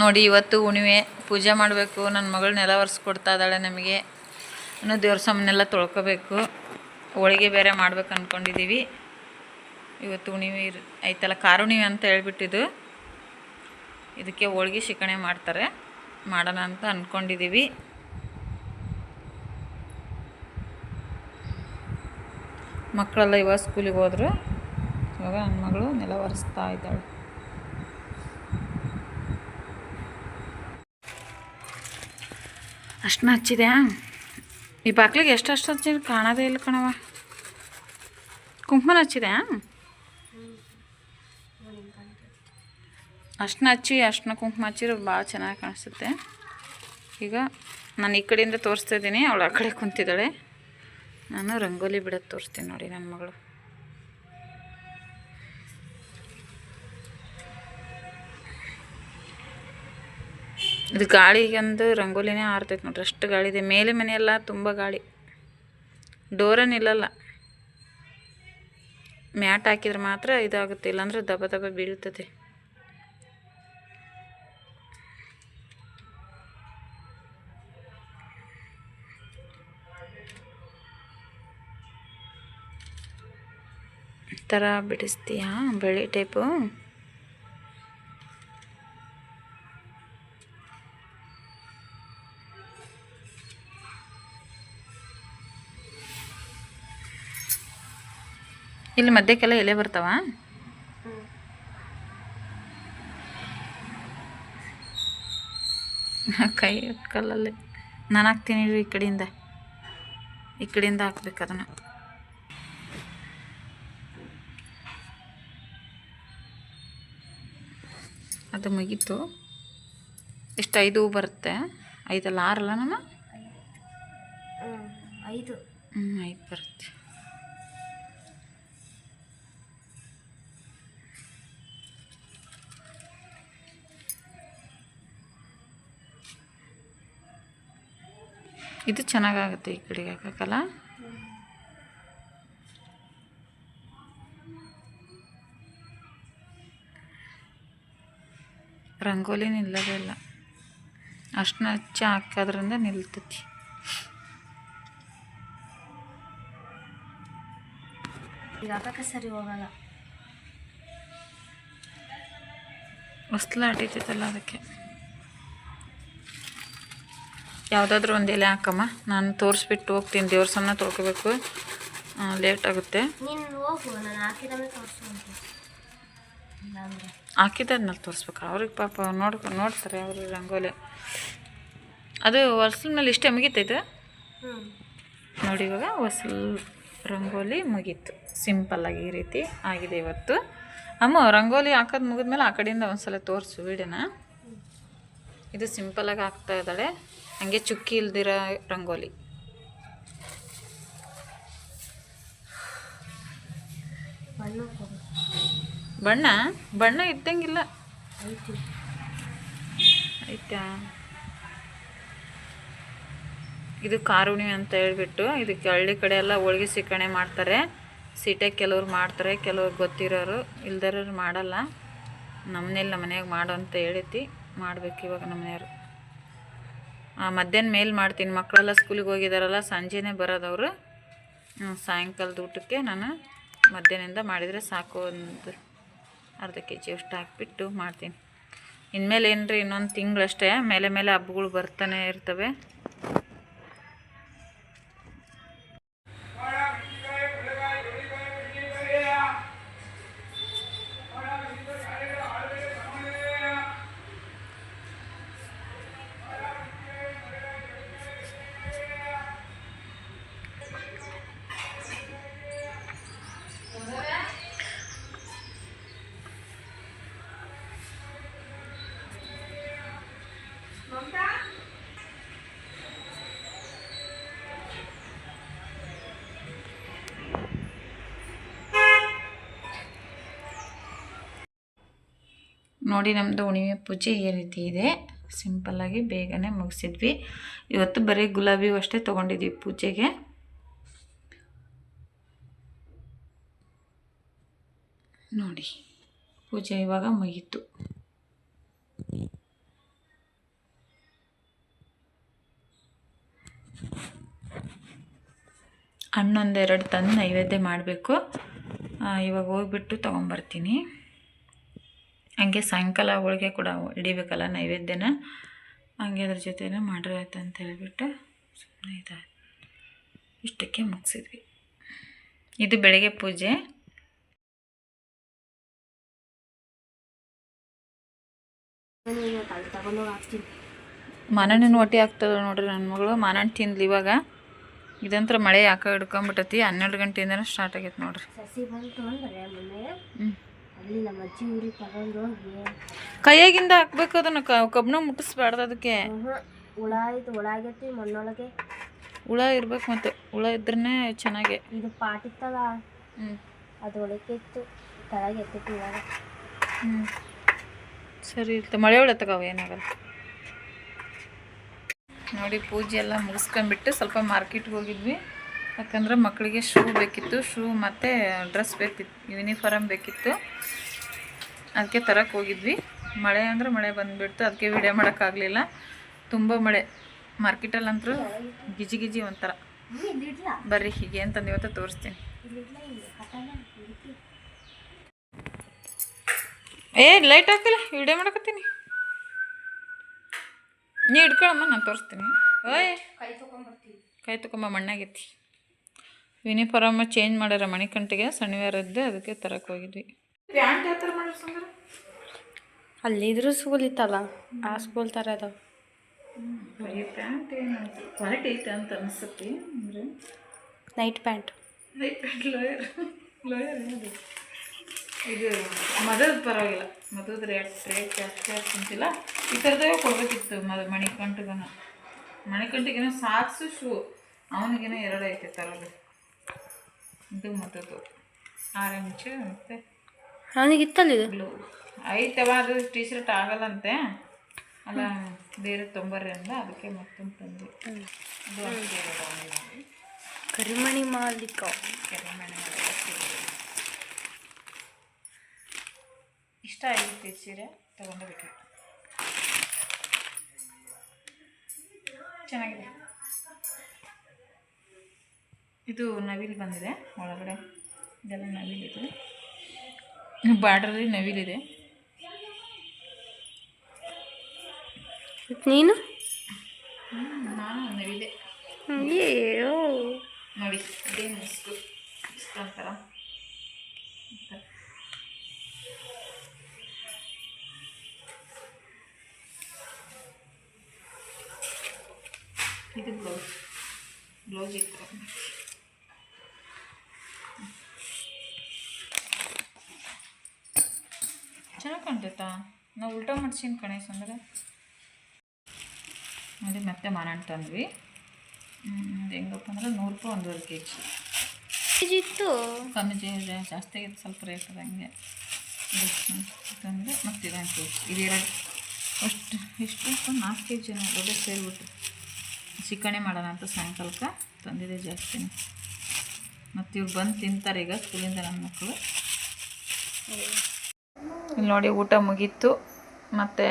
ನೋಡಿ, ಇವತ್ತು ಹುಣಿವೆ ಪೂಜೆ ಮಾಡಬೇಕು. ನನ್ನ ಮಗಳು ನೆಲ ಒರೆಸ್ಕೊಡ್ತಾ ಇದ್ದಾಳೆ ನಮಗೆ. ಇನ್ನೂ ದೇವ್ರ ಸಾಮಾನೆಲ್ಲ ತೊಳ್ಕೊಬೇಕು. ಹೋಳಿಗೆ ಬೇರೆ ಮಾಡ್ಬೇಕು ಅಂದ್ಕೊಂಡಿದ್ದೀವಿ ಇವತ್ತು ಹುಣಿವೆ ಇರ್ ಐತಲ್ಲ ಕಾರುಣಿವೆ ಅಂತ ಹೇಳ್ಬಿಟ್ಟಿದ್ದು. ಇದಕ್ಕೆ ಹೋಳಿಗೆ ಶಿಕಣೆ ಮಾಡ್ತಾರೆ. ಮಾಡೋಣ ಅಂತ ಅಂದ್ಕೊಂಡಿದ್ದೀವಿ ಮಕ್ಕಳೆಲ್ಲ ಇವಾಗ ಸ್ಕೂಲಿಗೆ ಹೋದರು. ಇವಾಗ ನನ್ನ ಮಗಳು ನೆಲ ಒರೆಸ್ತಾ ಇದ್ದಾಳೆ. ಅಷ್ಟನ್ನ ಹಚ್ಚಿದೆ ಈ ಬಾಕ್ಲಿಗೆ ಎಷ್ಟು ಅಷ್ಟು ಹಚ್ಚಿದ್ರೆ ಕಾಣೋದೇ ಇಲ್ಲ ಕಣವ ಕುಂಕುಮ ಹಚ್ಚಿದೆ ಅಷ್ಟನ್ನ ಹಚ್ಚಿ, ಅಷ್ಟನ್ನ ಕುಂಕುಮ ಹಚ್ಚಿದ್ರೆ ಭಾಳ ಚೆನ್ನಾಗಿ ಕಾಣಿಸುತ್ತೆ. ಈಗ ನಾನು ಈ ಕಡೆಯಿಂದ ತೋರಿಸ್ತಾ ಇದ್ದೀನಿ, ಅವಳು ಆ ಕಡೆ ಕುಂತಿದ್ದಾಳೆ. ನಾನು ರಂಗೋಲಿ ಬಿಡೋದು ತೋರಿಸ್ತೀನಿ ನೋಡಿ ನನ್ನ ಮಗಳು. ಇದು ಗಾಳಿಗಂದು ರಂಗೋಲಿನೇ ಆರ್ತೈತೆ ನೋಡ್ರಿ, ಅಷ್ಟು ಗಾಳಿ ಇದೆ. ಮೇಲೆ ಮನೆಯೆಲ್ಲ ತುಂಬ ಗಾಳಿ. ಡೋರೇ ಇಲ್ಲಲ್ಲ ಮ್ಯಾಟ್ ಹಾಕಿದ್ರೆ ಮಾತ್ರ ಇದಾಗುತ್ತೆ, ಇಲ್ಲಾಂದ್ರೆ ದಬ ದಬ ಈ ಥರ ಬಿಡಿಸ್ತೀಯಾ? ಬೆಳಿ ಟೈಪು? ಇಲ್ಲಿ ಮಧ್ಯಕ್ಕೆಲ್ಲ ಎಲೆ ಬರ್ತಾವ? ಕೈ ಕಲ್ಲಲ್ಲಿ ನಾನು ಹಾಕ್ತೀನಿ ಈ ಕಡೆಯಿಂದ. ಈ ಕಡೆಯಿಂದ ಹಾಕ್ಬೇಕು ಅದನ್ನು. ಅದು ಮುಗೀತು. ಎಷ್ಟು ಐದು ಹೂ ಬರುತ್ತೆ. ಐದಲ್ಲ ಆರಲ್ಲ ನಾನು? ಐದು. ಹ್ಞೂ ಐದು ಬರುತ್ತೆ. ಇದು ಚೆನ್ನಾಗಾಗುತ್ತೆ ಈ ಕಡೆಗೆ ಹಾಕೋಕ್ಕಲ್ಲ? ರಂಗೋಲಿ ನಿಲ್ಲೋದೇ ಇಲ್ಲ. ಅಷ್ಟನ್ನ ಹಚ್ಚಿ ಹಾಕೋದ್ರಿಂದ ನಿಲ್ತತಿ. ಹಾಕಕ್ಕೆ ಸರಿ ಹೋಗಲ್ಲ? ಹೊಸ್ಲ ಆಟೈತೈತಲ್ಲ ಅದಕ್ಕೆ. ಯಾವುದಾದ್ರೂ ಒಂದು ಎಲೆ ಹಾಕಮ್ಮ. ನಾನು ತೋರಿಸ್ಬಿಟ್ಟು ಹೋಗ್ತೀನಿ. ದೇವ್ರ ಸಣ್ಣ ತೊಳ್ಕೋಬೇಕು ಲೇಟ್ ಆಗುತ್ತೆ. ಹಾಕಿದ್ದಾದ್ಮೇಲೆ ತೋರಿಸ್ಬೇಕು. ಅವ್ರಿಗೆ ಪಾಪ ನೋಡ್ಕೊ ನೋಡ್ತಾರೆ ಅವ್ರಿಗೆ ರಂಗೋಲಿ ಅದು ಹೊಸಲ್ ಮೇಲೆ ಇಷ್ಟೇ ಮುಗೀತೈತೆ ನೋಡಿ ಇವಾಗ ಹೊಸಲ್ ರಂಗೋಲಿ ಮುಗೀತು. ಸಿಂಪಲ್ಲಾಗಿ ಈ ರೀತಿ ಆಗಿದೆ ಇವತ್ತು. ಅಮ್ಮ ರಂಗೋಲಿ ಹಾಕೋದು ಮುಗಿದ್ಮೇಲೆ ಆ ಕಡೆಯಿಂದ ಒಂದ್ಸಲ ತೋರಿಸು ವಿಡಿಯೋನ. ಇದು ಸಿಂಪಲಾಗಿ ಹಾಕ್ತಾ ಇದ್ದಾಳೆ. ಹಂಗೆ ಚುಕ್ಕಿ ಇಲ್ದಿರೋ ರಂಗೋಲಿ. ಬಣ್ಣ? ಬಣ್ಣ ಇದ್ದಂಗಿಲ್ಲ. ಆಯ್ತಾ? ಇದು ಕಾರುಣಿ ಅಂತ ಹೇಳ್ಬಿಟ್ಟು ಇದಕ್ಕೆ ಹಳ್ಳಿ ಕಡೆ ಎಲ್ಲ ಹೋಳ್ಗೆ ಸಿಕ್ಕಣೆ ಮಾಡ್ತಾರೆ. ಸೀಟೆ ಕೆಲವ್ರು ಮಾಡ್ತಾರೆ, ಕೆಲವ್ರು ಗೊತ್ತಿರೋರು. ಇಲ್ದಿರೋರು ಮಾಡಲ್ಲ. ನಮ್ಮನೇಲಿ ನಮ್ಮ ಮನೆಯಾಗ ಮಾಡು ಅಂತ ಹೇಳೈತಿ ಮಾಡ್ಬೇಕು ಇವಾಗ ನಮ್ಮ ಮನೆಯವರು ಮಧ್ಯಾಹ್ನ ಮೇಲೆ ಮಾಡ್ತೀನಿ. ಮಕ್ಕಳೆಲ್ಲ ಸ್ಕೂಲಿಗೆ ಹೋಗಿದಾರಲ್ಲ, ಸಂಜೆನೇ ಬರೋದವರು ಸಾಯಂಕಾಲದ ಊಟಕ್ಕೆ ನಾನು ಮಧ್ಯಾಹ್ನದಿಂದ ಮಾಡಿದರೆ ಸಾಕು ಒಂದು ಅರ್ಧ ಕೆ ಜಿ ಅಷ್ಟು ಹಾಕ್ಬಿಟ್ಟು ಮಾಡ್ತೀನಿ. ಇನ್ಮೇಲೆ ಏನ್ರಿ ಇನ್ನೊಂದು ತಿಂಗಳಷ್ಟೇ, ಮೇಲೆ ಮೇಲೆ ಹಬ್ಬಗಳು ಬರ್ತಾನೆ ಇರ್ತವೆ. ನೋಡಿ ನಮ್ಮದು ಹುಣಿಮೆ ಪೂಜೆ ಈ ರೀತಿ ಇದೆ. ಸಿಂಪಲ್ಲಾಗಿ ಬೇಗನೆ ಮುಗಿಸಿದ್ವಿ. ಇವತ್ತು ಬರೀ ಗುಲಾಬಿ ಅಷ್ಟೇ ತೊಗೊಂಡಿದ್ವಿ ಪೂಜೆಗೆ. ನೋಡಿ, ಪೂಜೆ ಇವಾಗ ಮುಗೀತು. ಹಣ್ಣೊಂದೆರಡು ತಂದು ನೈವೇದ್ಯ ಮಾಡಬೇಕು. ಇವಾಗ ಹೋಗ್ಬಿಟ್ಟು ತೊಗೊಂಬರ್ತೀನಿ. ಹಂಗೆ ಸಾಯಂಕಾಲ ಹೋಳಿಗೆ ಕೂಡ ಹಿಡಿಬೇಕಲ್ಲ ನೈವೇದ್ಯನ. ಹಂಗೆ ಅದ್ರ ಜೊತೆನೇ ಮಾಡ್ರೆ ಆಯ್ತು ಅಂತ ಹೇಳ್ಬಿಟ್ಟು ಸುಮ್ಮನೆ ಇದೆ. ಇಷ್ಟಕ್ಕೆ ಮುಗಿಸಿದ್ವಿ. ಇದು ಬೆಳಗ್ಗೆ ಪೂಜೆ. ಮಾನಣ್ಣನ ಹೊಟ್ಟೆ ಆಗ್ತದೆ ನೋಡ್ರಿ ನನ್ನ ಮಗಳು. ಮಾನಣ್ಣ ತಿಂದ್ಲಿ ಇವಾಗ. ಇದಂತ್ರ ಮಳೆ ಯಾಕೆ ಹಿಡ್ಕೊಂಬಿಟ್ಟತಿ. ಹನ್ನೆರಡು ಗಂಟೆಯಿಂದನೂ ಸ್ಟಾರ್ಟ್ ಆಗೈತೆ ನೋಡ್ರಿ. ಅಲ್ಲಿ ನಮ್ಮ ಅಜ್ಜಿ ಊರಿಗೆ ತಗೊಂಡು ಹೋಗಿ. ಕೈಯಾಗಿಂದ ಹಾಕ್ಬೇಕು ಅದನ್ನ ಕಬ್ಬನ ಮುಟ್ಟಿಸ್ಬಾರ್ದು ಅದಕ್ಕೆ. ಹುಳ ಆಯ್ತು ಹುಳ ಆಗೈತಿ ಮಣ್ಣೊಳಗೆ. ಹುಳ ಇರ್ಬೇಕು ಮತ್ತೆ. ಹುಳ ಇದ್ರೇ ಚೆನ್ನಾಗೆ. ಇದು ಪಾಟ್ ಇತ್ತಲ್ಲ ಹ್ಞೂ ಅದು ಒಳಕ್ಕೆ ಇತ್ತು ಕೆಳಗೆ ಎತ್ತಿತ್ತು ಇವಾಗ. ಹ್ಞೂ ಸರಿ ಇರ್ತ ಮಳೆ ಒಳ ತಗವ ಏನಾಗಲ್ಲ. ನೋಡಿ ಪೂಜೆ ಎಲ್ಲ ಮುಗಿಸ್ಕೊಂಡ್ಬಿಟ್ಟು ಸ್ವಲ್ಪ ಮಾರ್ಕೆಟ್ಗೆ ಹೋಗಿದ್ವಿ. ಯಾಕಂದ್ರೆ ಮಕ್ಕಳಿಗೆ ಶೂ ಬೇಕಿತ್ತು, ಶೂ ಮತ್ತು ಡ್ರೆಸ್ ಬೇಕಿತ್ತು ಯೂನಿಫಾರಮ್ ಬೇಕಿತ್ತು. ಅದಕ್ಕೆ ತರಕ್ಕೆ ಹೋಗಿದ್ವಿ. ಮಳೆ ಅಂದರೆ ಮಳೆ ಬಂದುಬಿಡ್ತು, ಅದಕ್ಕೆ ವಿಡಿಯೋ ಮಾಡೋಕ್ಕಾಗಲಿಲ್ಲ. ತುಂಬ ಮಳೆ. ಮಾರ್ಕೆಟಲ್ಲಂತೂ ಗಿಜಿ ಗಿಜಿ ಒಂಥರ. ಬರ್ರಿ, ಹೀಗೆ ಅಂತಂದು ಇವತ್ತು ತೋರಿಸ್ತೀನಿ. ಏ ಲೈಟ್ ಹಾಕಿಲ್ಲ ವಿಡಿಯೋ ಮಾಡಕತ್ತೀನಿ. ನೀ ಇಡ್ಕೊಳಮ್ಮ ನಾನು ತೋರಿಸ್ತೀನಿ. ಓಯ್. ಕೈ ತಗೊಂಬ, ಮಣ್ಣಾಗೈತಿ. ಯೂನಿಫಾರ್ಮ್ ಚೇಂಜ್ ಮಾಡ್ಯಾರ ಮಣಿಕಂಠಿಗೆ ಶನಿವಾರ ಇದ್ದೆ ಅದಕ್ಕೆ ತರಕ್ಕೆ ಹೋಗಿದ್ವಿ. ಪ್ಯಾಂಟ್ ಯಾವ ಥರ ಸಂದ್ರ? ಅಲ್ಲಿದ್ರು ಸ್ಕೂಲ್ ಇತ್ತಲ್ಲ ಆ ಸ್ಕೂಲ್ ಥರ ಅದಾವ. ಪ್ಯಾಂಟ್ ಏನು ಕ್ವಾಲಿಟಿ ಐತೆ ಅಂತ ಅನಿಸುತ್ತೆ ಅಂದರೆ? Night pant pant lower lower ಏನದು ಇದು ಮದದ ಪರವಾಗಿಲ್ಲ. ಮದದ ರೇಟ್ ರೇಟ್ ಜಾಸ್ತಿ ಆಗ್ತಿಲ್ಲ ಈ ಥರದೇ ಕೊಡ್ಬೇಕಿತ್ತು ಮದ ಮಣಿಕಂಠಗನ. ಮಣಿಕಂಠಿಗೇನೋ ಸಾಕ್ಸು ಶೂ ಅವನಿಗೇನೋ ಎರಡು ಐತೆ ತರೋದು. ಇದು ಮತ್ತದು ಆರೆಂಜ್ ಮತ್ತು ಇತ್ತಲ್ಲ ಇದು? ಬ್ಲೂ ಐತವ ಅದು ಟಿ ಶರ್ಟ್ ಆಗಲ್ಲಂತೆ. ಅಲ್ಲ ಬೇರೆ ತೊಂಬರ್ರಿ ಅಂದ ಅದಕ್ಕೆ ಮತ್ತೊಂದು ತಂದು ಕರಿಮಣಿ ಮಾಲೀಕ. ಕರಿಮಣಿ ಇಷ್ಟ ಆಗಿತ್ತು ಸೀರೆ ತಗೊಂಡೋಗ್ಬಿಟ್ವಿ ಚೆನ್ನಾಗಿದೆ. ಇದು ನವಿಲು ಬಂದಿದೆ. ಒಳಗಡೆ ಇದೆಲ್ಲ ನವಿಲಿದೆ ಬಾರ್ಡ್ರಲ್ಲಿ ನವಿಲಿದೆ ನೀನು? ನಾನು ನವಿಲೆ. ನೋಡಿ ಇದೇ ಮುಸ್ಕು ಅಂತಾರ ಇದು ಬ್ಲೌಸ್. ಬ್ಲೌಸ್ ಇತ್ತು. ಕಾಣ್ತೈತಾ ನಾವು ಉಲ್ಟಾ ಮಾಡ್ಸೀನಿ ಕಣೇಶ್ ಅಂದ್ರೆ ಅದೇ ಮತ್ತೆ ಮಾರಾಟ ತಂದ್ವಿ. ಅದು ಹೆಂಗಪ್ಪ ಅಂದ್ರೆ ನೂರು ರೂಪಾಯಿ ಒಂದೂವರೆ ಕೆ ಜಿ ಇತ್ತು? ಕಮ್ಮಿ ಜಿ ಜೆ- ಜಾಸ್ತಿ ಆಗಿತ್ತು ಸ್ವಲ್ಪ ರೇಟ್ ಅದು ಹಂಗೆ ಅಂದರೆ ತಂದು ಮತ್ತು ಇದೊಂದು ಕೆ ಜಿ ಇದು ಎರಡು ಅಷ್ಟು ಎಷ್ಟು ನಾಲ್ಕು ಕೆ ಜಿ ದೊಡ್ಡ ಸೇರಿಬಿಟ್ಟು ಚಿಕಣೆ ಮಾಡೋಣ ಅಂತ ಸಾಯಂಕಾಲಕ್ಕೆ ತಂದಿದೆ ಜಾಸ್ತಿ ಮತ್ತು ಇವ್ರು ಬಂದು ತಿಂತಾರೆ ಈಗ ಸ್ಕೂಲಿಂದ ನನ್ನ ಮಕ್ಕಳು. ಇಲ್ಲಿ ನೋಡಿ ಊಟ ಮುಗೀತು. ಮತ್ತು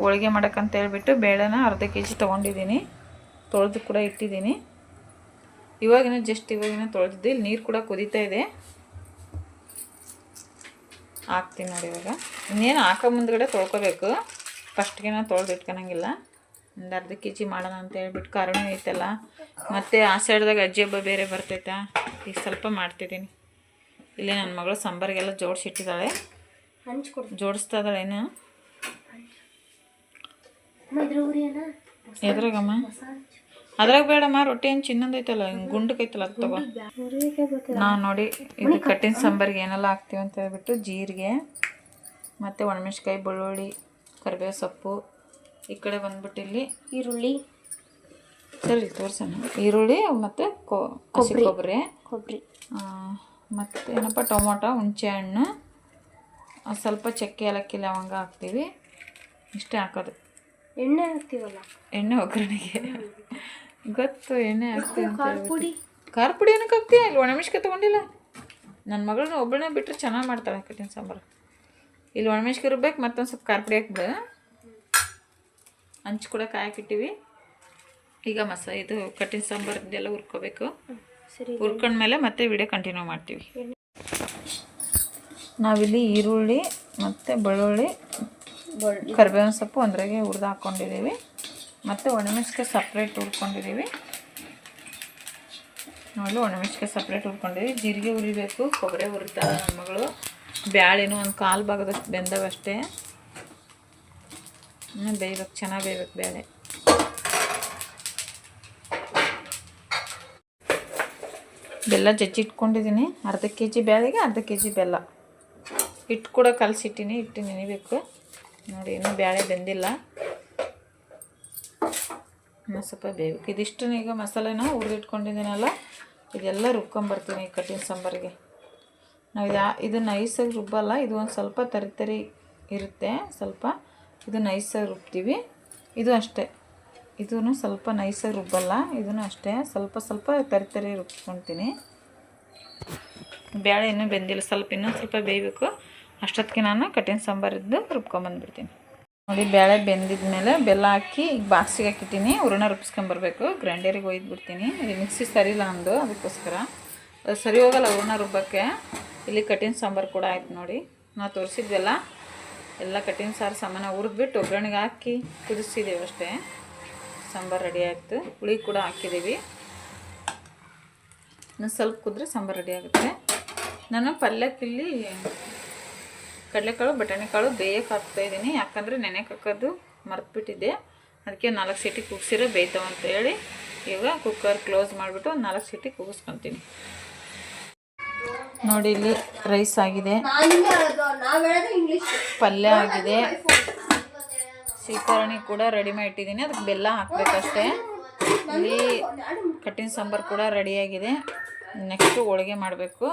ಹೋಳಿಗೆ ಮಾಡೋಕ್ಕಂತ ಹೇಳ್ಬಿಟ್ಟು ಬೇಳೆನ ಅರ್ಧ ಕೆ ಜಿ ತೊಗೊಂಡಿದ್ದೀನಿ. ತೊಳೆದು ಕೂಡ ಇಟ್ಟಿದ್ದೀನಿ. ಇವಾಗಿನ ಜಸ್ಟ್ ಇವಾಗಿನ ತೊಳೆದಿದ್ದು. ಇಲ್ಲಿ ನೀರು ಕೂಡ ಕುದೀತಾ ಇದೆ. ಹಾಕ್ತೀನಿ ನೋಡಿ ಇವಾಗ. ಇನ್ನೇನು ಹಾಕೋ ಮುಂದ್ಗಡೆ ತೊಳ್ಕೊಬೇಕು. ಫಸ್ಟ್ಗೆ ನಾನು ತೊಳೆದು ಇಟ್ಕೊಳಂಗಿಲ್ಲ ಒಂದು ಅರ್ಧ ಕೆ ಜಿ ಮಾಡೋಣ ಅಂತ ಹೇಳ್ಬಿಟ್ಟು ಕಾರಣ ಐತಲ್ಲ. ಮತ್ತು ಆ ಸೈಡ್ದಾಗ ಅಜ್ಜಿ ಹಬ್ಬ ಬೇರೆ ಬರ್ತೈತಾ? ಈಗ ಸ್ವಲ್ಪ ಮಾಡ್ತಿದ್ದೀನಿ. ಇಲ್ಲಿ ನನ್ನ ಮಗಳು ಸಾಂಬಾರಿಗೆಲ್ಲ ಜೋಡಿಸಿಟ್ಟಿದ್ದಾಳೆ ಜೋಡಿಸ್ತಾ ಇದ್ದಾಳೆ ಏನು? ಎದ್ರಾಗಮ್ಮ? ಅದ್ರಾಗ ಬೇಡಮ್ಮ ರೊಟ್ಟಿ ಏನು ಚಿನ್ನದೈತಲ್ಲ ಹಿಂಗೆ ಗುಂಡಕ್ಕೈತಲ್ಲ ಅದು ತಗೋ. ನಾವು ನೋಡಿ ಇದು ಕಟ್ಟಿನ ಸಾಂಬಾರಿಗೆ ಏನೆಲ್ಲ ಹಾಕ್ತೀವಿ ಅಂತ ಹೇಳ್ಬಿಟ್ಟು ಜೀರಿಗೆ ಮತ್ತು ಒಣಮೆಣ್ಸಿಕಾಯಿ ಬೆಳ್ಳುಳ್ಳಿ ಕರಿಬೇವು ಸೊಪ್ಪು. ಈ ಕಡೆ ಬಂದ್ಬಿಟ್ಟು ಇಲ್ಲಿ ಈರುಳ್ಳಿ. ಸರಿ ತೋರ್ಸೋಣ. ಈರುಳ್ಳಿ ಮತ್ತು ಕೊ ಕೊಬ್ಬರಿ ಕೊಬ್ಬರಿ ಮತ್ತು ಏನಪ್ಪ ಟೊಮೊಟೊ ಹುಣಸೆ ಹಣ್ಣು ಆ, ಸ್ವಲ್ಪ ಚಕ್ಕೆ ಏಲಕ್ಕಿ ಲವಂಗ ಹಾಕ್ತೀವಿ. ಇಷ್ಟೇ ಹಾಕೋದು. ಎಣ್ಣೆ ಹಾಕ್ತೀವಲ್ಲ? ಎಣ್ಣೆ ಒಗ್ಗರಣೆಗೆ. ಗೊತ್ತು ಎಣ್ಣೆ ಹಾಕ್ತೀವಿ ಖಾರ. ಪುಡಿ? ಖಾರ ಪುಡಿ ಏನಕ್ಕೆ ಹಾಕ್ತೀಯ? ಇಲ್ಲಿ ಒಣಮೆಣ್ಸಿಕಾಯಿ ತೊಗೊಂಡಿಲ್ಲ? ನನ್ನ ಮಗಳನ್ನ ಒಬ್ಬಳನ್ನ ಬಿಟ್ಟರೆ ಚೆನ್ನಾಗಿ ಮಾಡ್ತಾಳೆ ಕಟ್ಟಿನ ಸಾಂಬಾರು. ಇಲ್ಲಿ ಒಣಮೆಣ್ಸಿಕಾಯಿ ಇರಬೇಕು ಮತ್ತೊಂದು ಸ್ವಲ್ಪ ಖಾರ ಪುಡಿ ಹಾಕ್ಬಿಡು. ಹಂಚು ಕೂಡ ಕಾಯಕ್ಕಿಟ್ಟಿವಿ ಈಗ ಮಸ ಇದು ಕಟ್ಟಿನ ಸಾಂಬಾರ್ದೆಲ್ಲ ಹುರ್ಕೋಬೇಕು. ಹುರ್ಕೊಂಡ್ಮೇಲೆ ಮತ್ತೆ ವಿಡಿಯೋ ಕಂಟಿನ್ಯೂ ಮಾಡ್ತೀವಿ. ನಾವಿಲ್ಲಿ ಈರುಳ್ಳಿ ಮತ್ತು ಬೆಳ್ಳುಳ್ಳಿ ಕರಿಬೇವಿನ ಸೊಪ್ಪು ಒಂದ್ರಾಗೆ ಹುರಿದು ಹಾಕ್ಕೊಂಡಿದ್ದೀವಿ ಮತ್ತು ಒಣಮೆಸ್ಕೆ ಸಪ್ರೇಟ್ ಹುರ್ಕೊಂಡಿದ್ದೀವಿ ನಾವೆಲ್ಲ ಒಣಮೆಸ್ಕೆ ಸಪ್ರೇಟ್ ಹುರ್ಕೊಂಡಿದ್ದೀವಿ ಜೀರಿಗೆ ಹುರಿಬೇಕು ಕೊಬ್ಬರಿ ಹುರಿತಾರೆ ನನ್ನ ಮಗಳು. ಬ್ಯಾಳೆನೂ ಒಂದು ಕಾಲು ಭಾಗದಷ್ಟು ಬೆಂದವಷ್ಟೇ. ಬೇಯ್ಬೇಕು ಚೆನ್ನಾಗಿ ಬೇಯ್ಬೇಕು ಬೇಳೆ ಬೆಲ್ಲ ಜಜ್ಜಿಟ್ಕೊಂಡಿದ್ದೀನಿ. ಅರ್ಧ ಕೆ ಜಿ ಬೇಳೆಗೆ ಅರ್ಧ ಕೆ ಜಿ ಬೆಲ್ಲ. ಹಿಟ್ಟು ಕೂಡ ಕಲಸಿಟ್ಟಿನಿ, ಹಿಟ್ಟು ನೆನಿಬೇಕು. ನೋಡಿ, ಇನ್ನೂ ಬ್ಯಾಳೆ ಬೆಂದಿಲ್ಲ. ಸ್ವಲ್ಪ ಬೇಯಬೇಕು ಇದಿಷ್ಟು ಈಗ ಮಸಾಲೆನ ಹುರಿದಿಟ್ಕೊಂಡಿದ್ದೀನಲ್ಲ, ಇದೆಲ್ಲ ರುಬ್ಕೊಂಬರ್ತೀನಿ ಕಟ್ಟಿನ ಸಾಂಬಾರಿಗೆ. ನಾವು ಇದು ಇದು ನೈಸಾಗಿ ರುಬ್ಬಲ್ಲ, ಇದು ಒಂದು ಸ್ವಲ್ಪ ತರಿತರಿ ತರಿ ಇರುತ್ತೆ. ಸ್ವಲ್ಪ ಇದು ನೈಸಾಗಿ ರುಬ್ತೀವಿ. ಇದು ಅಷ್ಟೇ. ಇದೂ ಸ್ವಲ್ಪ ನೈಸಾಗಿ ರುಬ್ಬಲ್ಲ ಇದೂ ಅಷ್ಟೇ. ಸ್ವಲ್ಪ ಸ್ವಲ್ಪ ತರಿ ತರಿ ರುಬ್ಕೊತೀನಿ. ಬೇಳೆ ಇನ್ನೂ ಬೆಂದಿಲ್ಲ, ಸ್ವಲ್ಪ ಇನ್ನೊಂದು ಸ್ವಲ್ಪ ಬೇಯಬೇಕು. ಅಷ್ಟೊತ್ತಿಗೆ ನಾನು ಕಟ್ಟಿನ ಸಾಂಬಾರಿದ್ದು ರುಬ್ಕೊಂಬಂದ್ಬಿಡ್ತೀನಿ ನೋಡಿ ಬೇಳೆ ಬೆಂದಿದ ಮೇಲೆ ಬೆಲ್ಲ ಹಾಕಿ ಈಗ ಬಾಕ್ಸಿಗೆ ಹಾಕಿಟ್ಟಿನಿ. ಹೂರಣ ರುಬ್ಸ್ಕೊಂಬರ್ಬೇಕು ಗ್ರೈಂಡರಿಗೆ ಒಯ್ದುಬಿಡ್ತೀನಿ. ಇದು ಮಿಕ್ಸಿ ಇಲ್ಲ ಅಂದು ಅದಕ್ಕೋಸ್ಕರ. ಅದು ಸರಿ ಹೋಗಲ್ಲ ಹೂರಣ ರುಬ್ಬಕ್ಕೆ. ಇಲ್ಲಿ ಕಟ್ಟಿನ ಸಾಂಬಾರು ಕೂಡ ಆಯ್ತು ನೋಡಿ. ನಾವು ತೋರಿಸಿದ್ವಲ್ಲ ಎಲ್ಲ ಕಟ್ಟಿನ ಸಾರು ಸಾಮಾನು ಹುರಿದ್ಬಿಟ್ಟು ಒಗ್ಗರಣೆಗೆ ಹಾಕಿ ಕುದಿಸಿದ್ದೇವೆ ಅಷ್ಟೇ. ಸಾಂಬಾರು ರೆಡಿ ಆಯಿತು. ಹುಳಿ ಕೂಡ ಹಾಕಿದ್ದೀವಿ. ಇನ್ನು ಸ್ವಲ್ಪ ಕುದ್ರೆ ಸಾಂಬಾರು ರೆಡಿ ಆಗುತ್ತೆ. ನಾನು ಪಲ್ಯಕ್ಕಿಲ್ಲಿ ಕಡಲೆಕಾಳು ಬಟಾಣಿಕಾಳು ಬೇಯಕ್ಕೆ ಹಾಕ್ತಾಯಿದ್ದೀನಿ ಯಾಕಂದರೆ ನೆನೆಗೆ ಹಾಕೋದು ಮರ್ತುಬಿಟ್ಟಿದ್ದೆ. ಅದಕ್ಕೆ ನಾಲ್ಕು ಸೀಟಿ ಕುಗ್ಸಿರೋ ಬೇಯ್ತಾವ ಅಂತ ಹೇಳಿ ಈಗ ಕುಕ್ಕರ್ ಕ್ಲೋಸ್ ಮಾಡಿಬಿಟ್ಟು ಒಂದು ನಾಲ್ಕು ಸೀಟಿ ಕೂಗಿಸ್ಕೊತೀನಿ. ನೋಡಿ ಇಲ್ಲಿ ರೈಸ್ ಆಗಿದೆ. ಪಲ್ಯ ಆಗಿದೆ. ಸೀಕರಣಿ ಕೂಡ ರೆಡಿ ಮಾಡಿ ಇಟ್ಟಿದ್ದೀನಿ. ಅದಕ್ಕೆ ಬೆಲ್ಲ ಹಾಕಬೇಕಷ್ಟೇ. ಇಲ್ಲಿ ಕಟ್ಟಿನ ಸಾಂಬಾರು ಕೂಡ ರೆಡಿಯಾಗಿದೆ. ನೆಕ್ಸ್ಟು ಹೋಳಿಗೆ ಮಾಡಬೇಕು.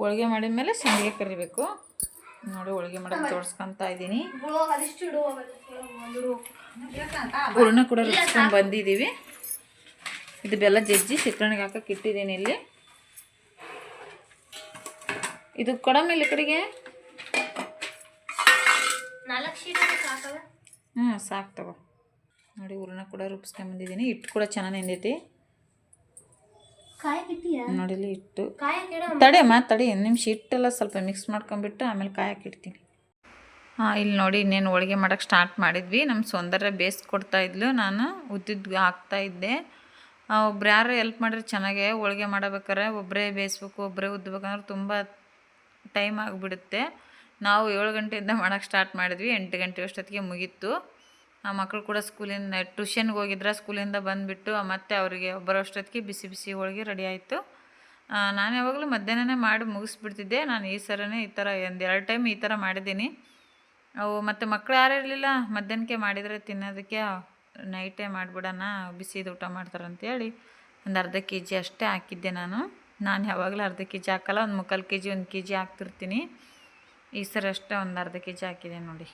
ಹೋಳಿಗೆ ಮಾಡಿದ ಮೇಲೆ ಸಂಡಿಗೆ ಕರಿಬೇಕು. ನೋಡಿ ಹೋಳಿಗೆ ಮಾಡೋದು ತೋರಿಸ್ಕೊತಾ ಇದ್ದೀನಿ. ಹೂರ್ಣ ಕೂಡ ರುಚಿಸ್ಕೊಂಡು ಬಂದಿದ್ದೀವಿ. ಇದು ಬೆಲ್ಲ ಜಜ್ಜಿ ಚಿತ್ರಾಣಿಗೆ ಹಾಕಕ್ಕೆ ಇಟ್ಟಿದ್ದೀನಿ ಇಲ್ಲಿ. ಇದು ಕೊಡಮ್ಮ ಇಲ್ಲಿ ಕಡೆಗೆ ಹ್ಞೂ ಸಾಕು ತಗೋ. ನೋಡಿ ಹೂರಣ ಕೂಡ ರುಬ್ಸ್ಕೊಂಬಂದಿದ್ದೀನಿ ಹಿಟ್ಟು ಕೂಡ ಚೆನ್ನಾಗಿ ನೆಂದೈತಿ. ನೋಡಿಲಿ ಹಿಟ್ಟು. ತಡೆ ಮಾ ತಡಿ. ನಿಮಿಷ ಹಿಟ್ಟೆಲ್ಲ ಸ್ವಲ್ಪ ಮಿಕ್ಸ್ ಮಾಡ್ಕೊಂಬಿಟ್ಟು ಆಮೇಲೆ ಕಾಯಕ್ಕಿಡ್ತೀನಿ ಹಾಂ ಇಲ್ಲಿ ನೋಡಿ ಇನ್ನೇನು ಹೋಳಿಗೆ ಮಾಡೋಕ್ಕೆ ಸ್ಟಾರ್ಟ್ ಮಾಡಿದ್ವಿ. ನಮ್ಮ ಸೌಂದರ್ಯ ಬೇಯಿಸ್ಕೊಡ್ತಾ ಇದ್ಲು. ನಾನು ಉದ್ದಿದ್ದು ಹಾಕ್ತಾ ಇದ್ದೆ. ಒಬ್ರು ಯಾರು ಎಲ್ಪ್ ಮಾಡಿದ್ರೆ ಚೆನ್ನಾಗೆ ಹೋಳಿಗೆ ಮಾಡಬೇಕಾರೆ ಒಬ್ಬರೇ ಬೇಯಿಸ್ಬೇಕು ಒಬ್ಬರೇ ಉದ್ದಬೇಕಂದ್ರೆ ತುಂಬ ಟೈಮ್ ಆಗಿಬಿಡುತ್ತೆ. ನಾವು ಏಳು ಗಂಟೆಯಿಂದ ಮಾಡೋಕ್ಕೆ ಸ್ಟಾರ್ಟ್ ಮಾಡಿದ್ವಿ, ಎಂಟು ಗಂಟೆ ಅಷ್ಟೊತ್ತಿಗೆ ಮುಗೀತು. ಆ ಮಕ್ಕಳು ಕೂಡ ಸ್ಕೂಲಿಂದ ಟ್ಯೂಷನ್ಗೆ ಹೋಗಿದ್ರೆ ಸ್ಕೂಲಿಂದ ಬಂದುಬಿಟ್ಟು ಮತ್ತೆ ಅವರಿಗೆ ಬರೋಷ್ಟೊತ್ತಿಗೆ ಬಿಸಿ ಬಿಸಿ ಹೋಳಿಗೆ ರೆಡಿ ಆಯಿತು. ನಾನು ಯಾವಾಗಲೂ ಮಧ್ಯಾಹ್ನನೇ ಮಾಡಿ ಮುಗಿಸ್ಬಿಡ್ತಿದ್ದೆ. ನಾನು ಈ ಸರನೇ ಈ ಥರ ಒಂದು ಎರಡು ಟೈಮ್ ಈ ಥರ ಮಾಡಿದ್ದೀನಿ. ಅವು ಮತ್ತು ಮಕ್ಕಳು ಯಾರು ಇರಲಿಲ್ಲ? ಮಧ್ಯಾಹ್ನಕ್ಕೆ ಮಾಡಿದರೆ ತಿನ್ನೋದಕ್ಕೆ ನೈಟೇ ಮಾಡಿಬಿಡೋಣ, ಬಿಸಿದು ಊಟ ಮಾಡ್ತಾರಂತೇಳಿ ಒಂದು ಅರ್ಧ ಕೆ ಜಿ ಅಷ್ಟೇ ಹಾಕಿದ್ದೆ ನಾನು. ನಾನು ಯಾವಾಗಲೂ ಅರ್ಧ ಕೆ ಜಿ ಹಾಕಲ್ಲ, ಒಂದು ಮುಕ್ಕಾಲು ಕೆ ಜಿ ಒಂದು ಕೆ ಜಿ ಹಾಕ್ತಿರ್ತೀನಿ. ಈ ಸರ ಅಷ್ಟೇ ಒಂದು ಅರ್ಧ ಕೆ ಜಿ ಹಾಕಿದೆ ನೋಡಿ.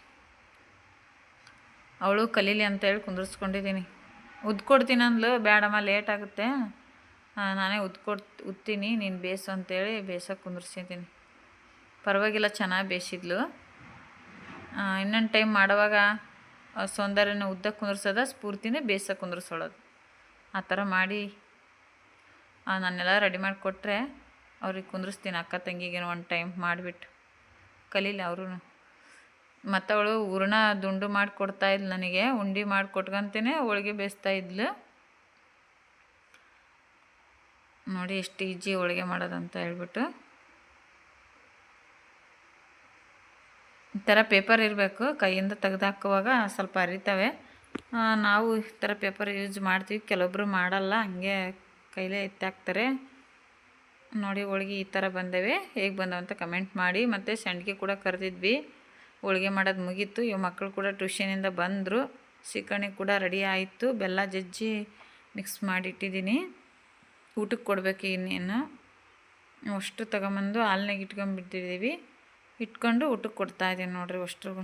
ಅವಳು ಕಲೀಲಿ ಅಂತ ಹೇಳಿ ಉದ್ದು ಉದ್ಕೊಡ್ತೀನಿ ಅಂದ್ಲು, ಬೇಡಮ್ಮ, ಲೇಟ್ ಆಗುತ್ತೆ. ನಾನೇ ಉದ್ಕೊಡ್, ಉತ್ತೀನಿ, ನೀನು ಬೇಸು ಅಂತೇಳಿ ಬೇಯಿಸೋಕೆ ಕುಂದಿರ್ಸಿದ್ದೀನಿ. ಪರವಾಗಿಲ್ಲ, ಚೆನ್ನಾಗಿ ಬೇಯಿಸಿದ್ಲು ಇನ್ನೊಂದು ಟೈಮ್ ಮಾಡುವಾಗ ಸೌಂದರ್ಯನ ಉದ್ದಕ್ಕೆ ಕುಂದಿರ್ಸೋದ, ಸ್ಫೂರ್ತಿನೇ ಬೇಸಕ್ಕೆ ಕುಂದಿರ್ಸೋಳೋದು. ಆ ಥರ ಮಾಡಿ ನಾನೆಲ್ಲ ರೆಡಿ ಮಾಡಿಕೊಟ್ರೆ, ಅವ್ರಿಗೆ ಕುಂದಿರ್ಸ್ತೀನಿ ಅಕ್ಕ ತಂಗಿಗೆ ಒಂದು ಟೈಮ್ ಮಾಡಿಬಿಟ್ಟು. ಕಲೀಲಿ ಅವರು ಮತ್ತು ಅವಳು ಹೂರ್ಣ ದುಂಡು ಮಾಡಿ ಕೊಡ್ತಾ ಇದ್ಲು ನನಗೆ, ಉಂಡೆ ಮಾಡಿ ಕೊಟ್ಕೊಂತೇ ಹೋಳಿಗೆ ಬೇಯಿಸ್ತಾ ಇದ್ಲು. ನೋಡಿ ಎಷ್ಟು ಈಜಿ ಹೋಳಿಗೆ ಮಾಡೋದಂತ ಹೇಳ್ಬಿಟ್ಟು. ಈ ಥರ ಪೇಪರ್ ಇರಬೇಕು, ಕೈಯಿಂದ ತೆಗೆದಾಕುವಾಗ ಸ್ವಲ್ಪ ಅರಿತವೆ ನಾವು ಈ ಥರ ಪೇಪರ್ ಯೂಸ್ ಮಾಡ್ತೀವಿ ಕೆಲವೊಬ್ಬರು ಮಾಡಲ್ಲ, ಹಂಗೆ ಕೈಲೇ ಎತ್ತಿ ಹಾಕ್ತಾರೆ. ನೋಡಿ ಹೋಳ್ಗೆ ಈ ಥರ ಬಂದವೆ. ಹೇಗೆ ಬಂದವು ಅಂತ ಕಮೆಂಟ್ ಮಾಡಿ. ಮತ್ತು ಸಂಡಿಗೆ ಕೂಡ ಕರೆದಿದ್ವಿ. ಹೋಳಿಗೆ ಮಾಡೋದು ಮುಗೀತು. ಇವು ಮಕ್ಕಳು ಕೂಡ ಟ್ಯೂಷನಿಂದ ಬಂದರು. ಸಿಕ್ಕಣಿ ಕೂಡ ರೆಡಿ ಆಯಿತು. ಬೆಲ್ಲ ಜಜ್ಜಿ ಮಿಕ್ಸ್ ಮಾಡಿಟ್ಟಿದ್ದೀನಿ. ಊಟಕ್ಕೆ ಕೊಡಬೇಕು ಇನ್ನೇನು. ಅಷ್ಟು ತಗೊಂಬಂದು ಹಾಲ್ನಾಗ ಇಟ್ಕೊಂಡ್ಬಿಟ್ಟಿದ್ದೀವಿ ಇಟ್ಕೊಂಡು ಊಟಕ್ಕೆ ಕೊಡ್ತಾ ಇದ್ದೀನಿ ನೋಡಿರಿ ಅಷ್ಟ್ರಿಗೂ.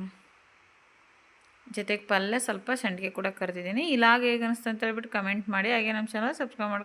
ಜೊತೆಗೆ ಪಲ್ಯ ಸ್ವಲ್ಪ ಸಂಡಿಗೆ ಕೂಡ ಕರೆದಿದ್ದೀನಿ. ಇಲ್ಲಾಗ ಹೇಗೆ ಅನಿಸ್ತು ಅಂತ ಹೇಳ್ಬಿಟ್ಟು ಕಮೆಂಟ್ ಮಾಡಿ. ಹಾಗೆ ನಮ್ಮ ಚಾನಲ್ ಸಬ್ಸ್ಕ್ರೈಬ್ ಮಾಡ್ಕೊಂಡು